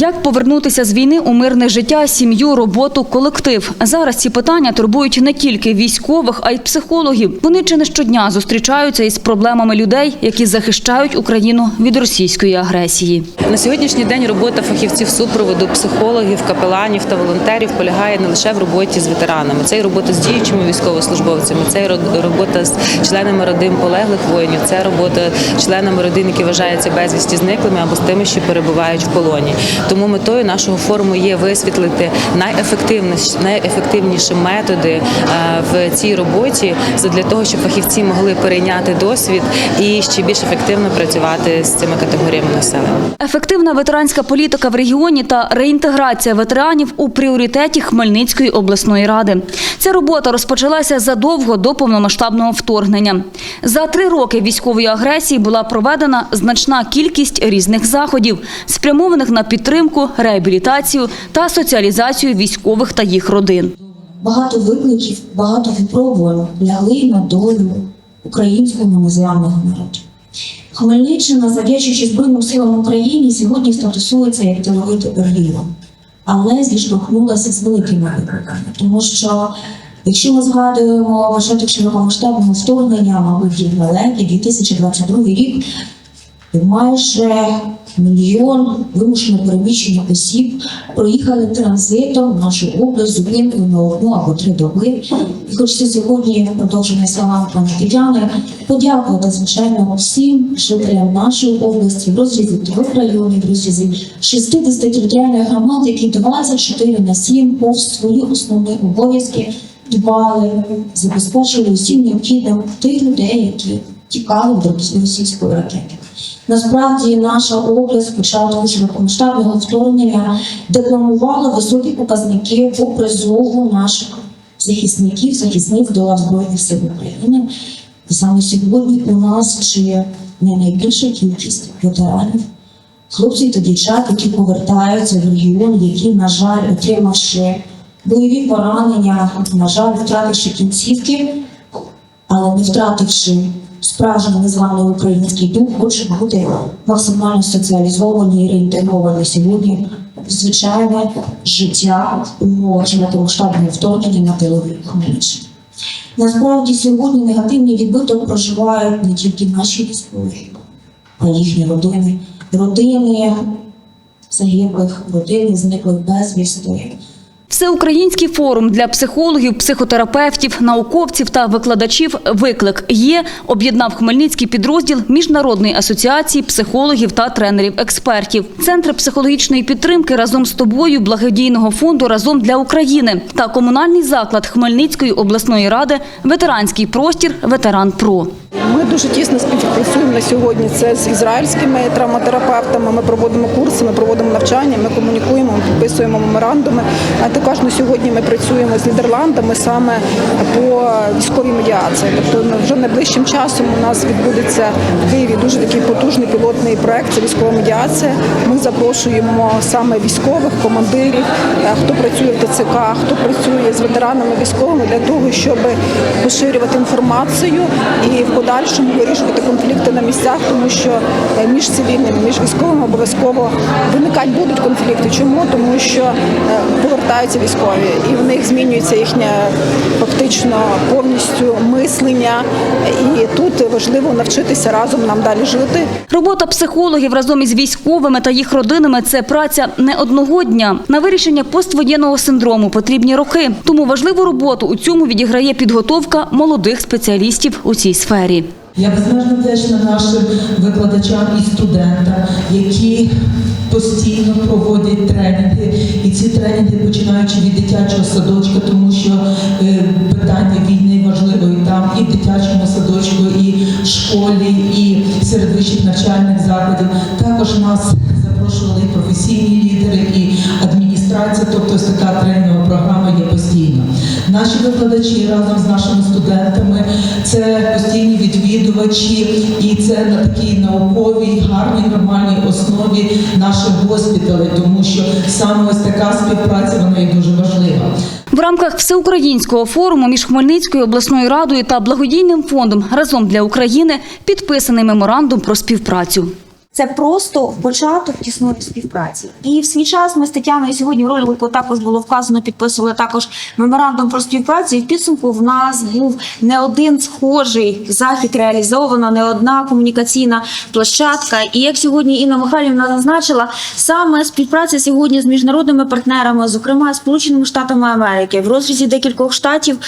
Як повернутися з війни у мирне життя, сім'ю, роботу, колектив? Зараз ці питання турбують не тільки військових, а й психологів. Вони чи не щодня зустрічаються із проблемами людей, які захищають Україну від російської агресії. На сьогоднішній день робота фахівців супроводу, психологів, капеланів та волонтерів полягає не лише в роботі з ветеранами. Це і робота з діючими військовослужбовцями, це і робота з членами родин полеглих воїнів, це робота членами родин, які вважаються безвісті зниклими або з тими, що перебувають в полоні. Тому метою нашого форуму є висвітлити найефективніші, найефективніші методи е, в цій роботі для того, щоб фахівці могли перейняти досвід і ще більш ефективно працювати з цими категоріями населення. Ефективна ветеранська політика в регіоні та реінтеграція ветеранів у пріоритеті Хмельницької обласної ради. Ця робота розпочалася задовго до повномасштабного вторгнення. За три роки військової агресії була проведена значна кількість різних заходів, спрямованих на підтримку, реабілітацію та соціалізацію військових та їх родин. Багато викликів, багато випробувань лягли на долю українського незламного народу. Хмельниччина, завдячуючи Збройним силам України, сьогодні статусується як тиловий регіон, але зіштовхнулася з великими викликами, тому що якщо ми згадуємо початок широкомасштабного вторгнення, мабуть, далекий 2022 рік, майже мільйон вимушено переміщених осіб проїхали транзитом нашу область зупинкою на одну або три доби. І хочеться сьогодні продовження словам пані Тетяни подякувати звичайно всім жителям нашої області в розрізі трьох районів, в розрізі 60 територіальних громад, які 24 на 7 повз свої основні обов'язки дбали, забезпечили усім необхідним тих людей, які тікали від російської ракети. Насправді наша область початку широкомасштабного вторгнення декламувала високі показники по призову наших захисників, захисниць до Збройних сил України. Саме сьогодні у нас ще не найбільша кількість ветеранів, хлопців та дівчат, які повертаються в регіон, які, на жаль, отримавши бойові поранення, на жаль, втративши кінцівки, але не втративши справжній незламний український дух, хочуть бути максимально соціалізовані і реінтегровані сьогодні звичайне життя у широкомасштабному вторгненні на тиловій Хмельниччині. Насправді сьогодні негативний відбиток проживають не тільки наші військові, а їхні родини, родини загиблих, родини зниклих безвісти. Всеукраїнський форум для психологів, психотерапевтів, науковців та викладачів «Виклик є» об'єднав Хмельницький підрозділ Міжнародної асоціації психологів та тренерів-експертів. Центри психологічної підтримки разом з тобою благодійного фонду разом для України та комунальний заклад Хмельницької обласної ради ветеранський простір Ветеран Про. Ми дуже тісно співпрацюємо на сьогодні. Це з ізраїльськими травматерапевтами. Ми проводимо курси, ми проводимо навчання, ми комунікуємо, ми підписуємо меморандуми. А також на сьогодні ми працюємо з Нідерландами саме по військовій медіації. Тобто вже найближчим часом у нас відбудеться в Києві дуже такий потужний пілотний проект. Це військова медіація. Ми запрошуємо саме військових командирів, е, хто працює в ТЦК, хто працює з ветеранами військовими для того, щоб поширювати інформацію і в подальшому вирішувати конфлікти на місцях, тому що е, між цивільними, між військовими обов'язково виникати будуть конфлікти. Чому? Тому що е, повертаються військові, і в них змінюється їхнє фактично повністю мислення. І тут важливо навчитися разом нам далі жити. Робота психологів разом із військовими та їх родинами це праця не одного дня. На вирішення поствоєнного синдрому потрібні роки. Тому важливу роботу у цьому відіграє підготовка молодих спеціалістів у цій сфері. Я безмежно вдячна нашим викладачам і студентам, які постійно проводять тренінги, і ці тренінги починаючи від дитячого садочка, тому що е, питання війни важливо і там, і в дитячому садочку, і в школі, і серед вищих навчальних закладів. Також нас запрошували і професійні лідери, і адміністрація, тобто така тренінгова програма є постійно. Наші викладачі разом з нашими студентами це постійні відвідувачі, і це на такій науковій, гарній, нормальній основі наших госпіталей, тому що саме ось така співпраця вона є дуже важлива. В рамках всеукраїнського форуму між Хмельницькою обласною радою та благодійним фондом разом для України підписаний меморандум про співпрацю. Це просто початок тісної співпраці. І в свій час ми з Тетяною сьогодні в ролику також було вказано, підписували також меморандум про співпрацю. І в підсумку в нас був не один схожий захід реалізовано, не одна комунікаційна площадка. І як сьогодні Інна Михайлівна зазначила, саме співпраця сьогодні з міжнародними партнерами, зокрема Сполученими Штатами Америки, в розрізі декількох штатів,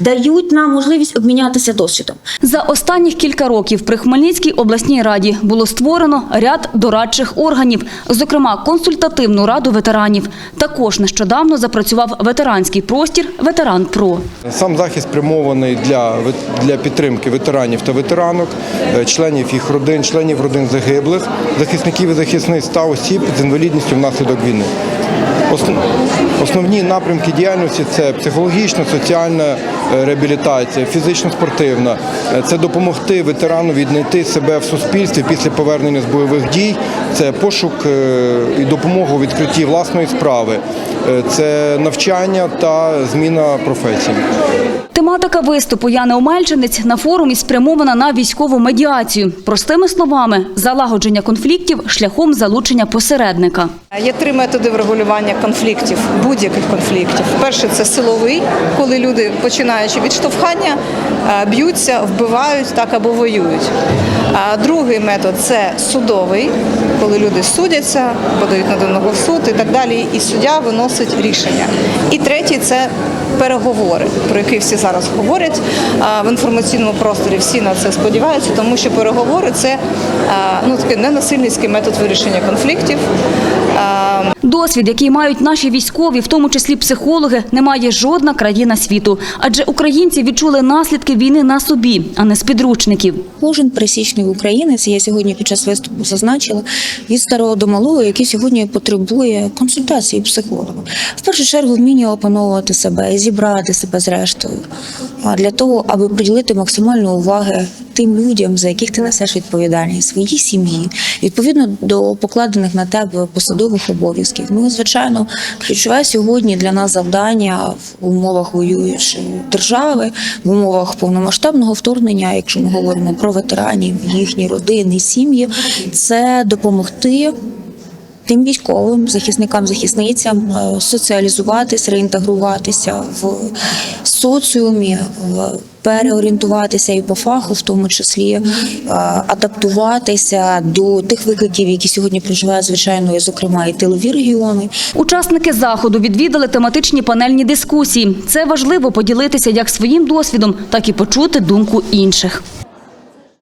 дають нам можливість обмінятися досвідом. За останніх кілька років при Хмельницькій обласній раді було створено ряд дорадчих органів, зокрема консультативну раду ветеранів. Також нещодавно запрацював ветеранський простір Ветеран Про. Сам захід спрямований для, для підтримки ветеранів та ветеранок, е, членів їх родин, членів родин загиблих, захисників і захисниць та осіб з інвалідністю внаслідок війни. Основні напрямки діяльності це психологічна, соціальна е, реабілітація, фізично-спортивна. Е, Це допомогти ветерану віднайти себе в суспільстві після повернення з бойових дій. Це пошук е, і допомога у відкритті власної справи, Е, це навчання та зміна професії. Тематика виступу Яни Омельчинець на форумі спрямована на військову медіацію. Простими словами, залагодження конфліктів шляхом залучення посередника. Є три методи врегулювання конфліктів, будь-яких конфліктів. Перший це силовий, коли люди, починаючи від штовхання, е, б'ються, вбивають так або воюють. А другий метод це судовий, коли люди судяться, подають на одного в суд і так далі, і суддя виносить рішення. І третій це переговори, про які всі зараз говорять в інформаційному просторі. Всі на це сподіваються, тому що переговори це ну такий ненасильницький метод вирішення конфліктів. Досвід, який мають наші військові, в тому числі психологи, не має жодна країна світу. Адже українці відчули наслідки війни на собі, а не з підручників. Кожен пересічний українець, я сьогодні під час виступу зазначила, від старого до малого, який сьогодні потребує консультації психолога. В першу чергу вміння опановувати себе, зібрати себе зрештою, для того, аби приділити максимальну уваги тим людям, за яких ти несеш відповідальність, своїй сім'ї, відповідно до покладених на тебе посадових обов'язків. Ну, і, звичайно, ключове сьогодні для нас завдання в умовах воюючої держави, в умовах повномасштабного вторгнення, якщо ми говоримо про ветеранів, їхні родини, сім'ї, це допомогти. Тим військовим захисникам, захисницям е, соціалізуватись, реінтегруватися в соціумі, переорієнтуватися і по фаху, в тому числі е, адаптуватися до тих викликів, які сьогодні проживають звичайно, і, зокрема і тилові регіони. Учасники заходу відвідали тематичні панельні дискусії. Це важливо поділитися як своїм досвідом, так і почути думку інших.